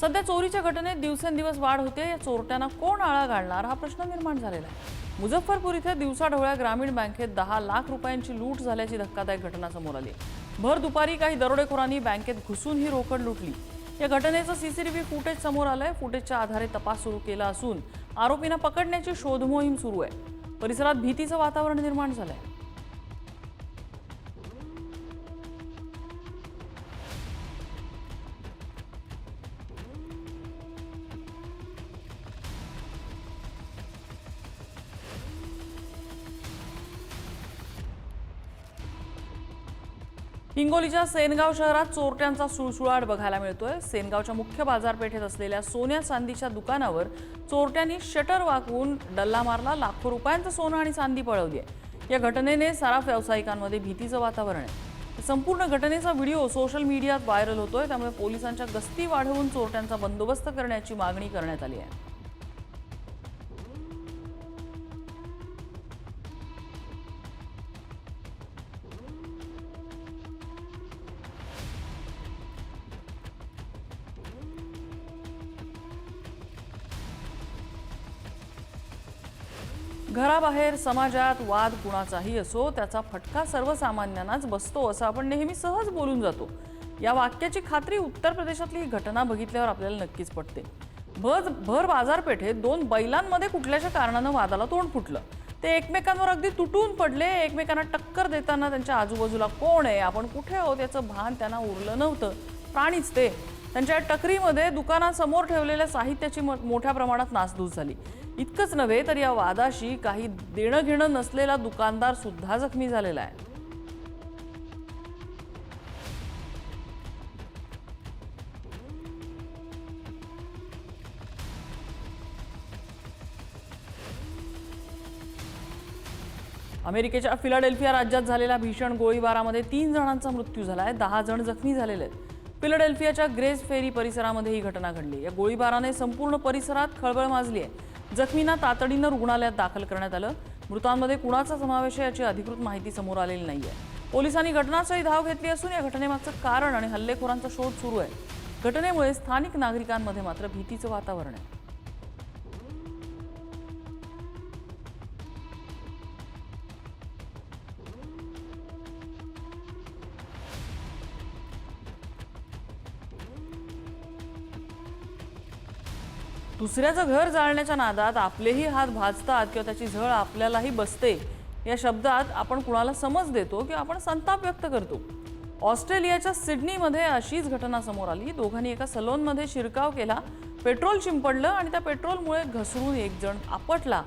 सध्या चोरीच्या घटनेत दिवसेंदिवस वाढ होते. या चोरट्यांना कोण आळा घालणार? हा प्रश्न निर्माण झालेला आहे. मुझफ्फरपूर इथे दिवसाढवळ्या ग्रामीण बँकेत दहा लाख रुपयांची लूट झाल्याची धक्कादायक घटना समोर आली भर दुपारी काही दरोडेखोरांनी बँकेत घुसून ही रोकड लुटली. या घटनेचं सीसीटीव्ही फुटेज समोर आलंय. फुटेजच्या आधारे तपास सुरू केला असून आरोपींना पकडण्याची शोधमोहीम सुरू आहे. परिसरात भीतीचं वातावरण निर्माण झालंय. हिंगोलीच्या सेनगाव शहरात चोरट्यांचा सुळसुळाट बघायला मिळतोय. सेनगावच्या मुख्य बाजारपेठेत असलेल्या सोन्या चांदीच्या दुकानावर चोरट्यांनी शटर वाकवून डल्ला मारला लाखो रुपयांचं सोनं आणि चांदी पळवली आहे या घटनेने सराफ व्यावसायिकांमध्ये भीतीचं वातावरण आहे. संपूर्ण घटनेचा व्हिडिओ सोशल मीडियात व्हायरल होतोय त्यामुळे पोलिसांच्या गस्ती वाढवून चोरट्यांचा बंदोबस्त करण्याची मागणी करण्यात आली आहे. घराबाहेर समाजात वाद कुणाचाही असो त्याचा फटका सर्वसामान्यांनाच बसतो असं आपण नेहमी सहज बोलून जातो. या वाक्याची खात्री उत्तर प्रदेशातली ही घटना बघितल्यावर आपल्याला नक्कीच पडते भर भर बाजारपेठेत दोन बैलांमध्ये कुठल्याशा कारणानं वादाला तोंड फुटलं? ते एकमेकांवर अगदी तुटून पडले एकमेकांना टक्कर देताना त्यांच्या आजूबाजूला कोण आहे? आपण कुठे आहोत? याचं भान त्यांना उरलं नव्हतं. प्राणीच ते. त्यांच्या टकरीमध्ये दुकानासमोर ठेवलेल्या साहित्याची म- मोठ्या प्रमाणात नासधूस झाली. इतकंच नव्हे तर या वादाशी काही देणं घेणं नसलेला दुकानदार सुद्धा जखमी झालेला आहे. अमेरिकेच्या फिलाडेल्फिया राज्यात झालेल्या भीषण गोळीबारामध्ये तीन जणांचा मृत्यू झाला आहे दहा जण जखमी झालेले आहेत. फिलाडेल्फियाच्या ग्रेस फेरी परिसरामध्ये ही घटना घडली. या गोळीबाराने संपूर्ण परिसरात खळबळ माजली आहे. जखमींना तातडीनं रुग्णालयात दाखल करण्यात आलं. मृतांमध्ये कुणाचा समावेश आहे याची अधिकृत माहिती समोर आलेली नाही आहे पोलिसांनी घटनास्थळी धाव घेतली असून या घटनेमागचं कारण आणि हल्लेखोरांचा शोध सुरू आहे. घटनेमुळे स्थानिक नागरिकांमध्ये मात्र भीतीचं वातावरण आहे. दुसऱ्याचं घर जाळण्याच्या नादात आपलेही हात भाजतात किंवा त्याची झळ आपल्यालाही बसते. या शब्दात आपण कुणाला समज देतो किंवा आपण संताप व्यक्त करतो? ऑस्ट्रेलियाच्या सिडनीमध्ये अशीच घटना समोर आली. दोघांनी एका सलोनमध्ये शिरकाव केला. पेट्रोल शिंपडलं आणि त्या पेट्रोलमुळे घसरून एक जण आपटला.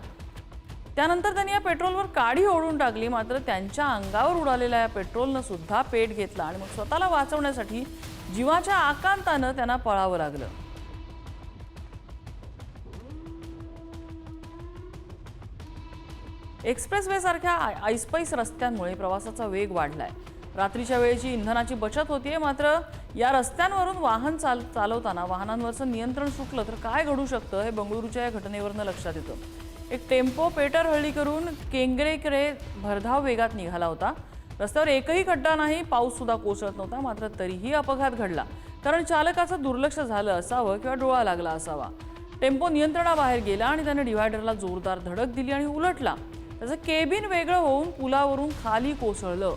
त्यानंतर त्यांनी या पेट्रोलवर काडी ओढून टाकली. मात्र त्यांच्या अंगावर उडालेल्या या पेट्रोलनं सुद्धा पेट घेतला आणि मग स्वतःला वाचवण्यासाठी जीवाच्या आकांतानं त्यांना पळावं लागलं. एक्सप्रेसवेसारख्या ऐसपैस रस्त्यांमुळे प्रवासाचा वेग वाढलाय. रात्रीच्या वेळेची इंधनाची बचत होतीये मात्र या रस्त्यांवरून वाहन चाल चालवताना वाहनांवरचं नियंत्रण सुटलं तर काय घडू शकतं हे बंगळुरूच्या या घटनेवरनं लक्षात येतं. एक टेम्पो पेटर हळली करून केंगरेकडे भरधाव वेगात निघाला होता. रस्त्यावर एकही खड्डा नाही पाऊस सुद्धा कोसळत नव्हता मात्र तरीही अपघात घडला. कारण चालकाचं दुर्लक्ष झालं असावं किंवा डोळा लागला असावा. टेम्पो नियंत्रणाबाहेर गेला आणि त्याने डिव्हायडरला जोरदार धडक दिली आणि उलटला. त्याचं केबिन वेगळं होऊन पुलावरून खाली कोसळलं